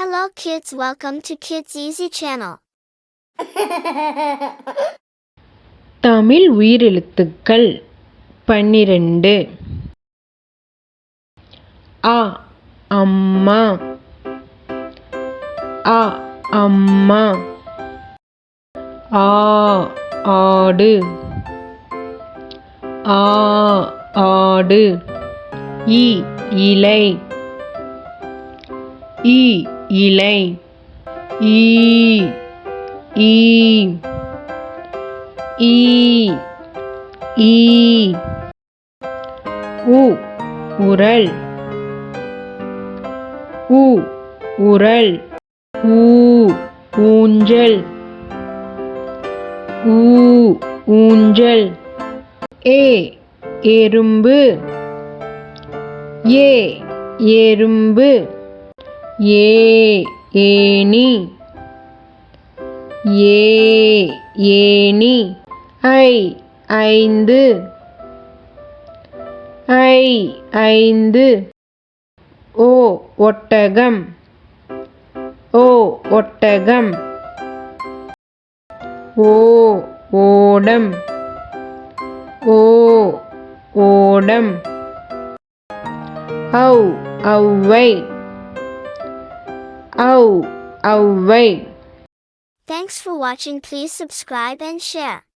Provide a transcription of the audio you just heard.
Hello kids, welcome to Kids Easy Channel. Tamil உயிரெழுத்துக்கள் பன்னிரண்டு. அ அம்மா. அ அம்மா. ஆ ஆடு. ஆ ஆடு. இ இலை. இ இலை. ஈ. ஈ. ஈ. ஈ. உ. உரல். உ. உரல். ஊ ஊஞ்சல். ஊ ஊஞ்சல். ஏ. எறும்பு. ஏ. எறும்பு. ஏ ஏனி ஏ ஏனி ஐ ஐந்து. ஐ ஐந்து. ஓ ஒட்டகம். ஓ ஒட்டகம். ஓ ஓடம். ஓ ஓடம். ஔ Avvai. Oh, oh wait. Thanks for watching. Please subscribe and share.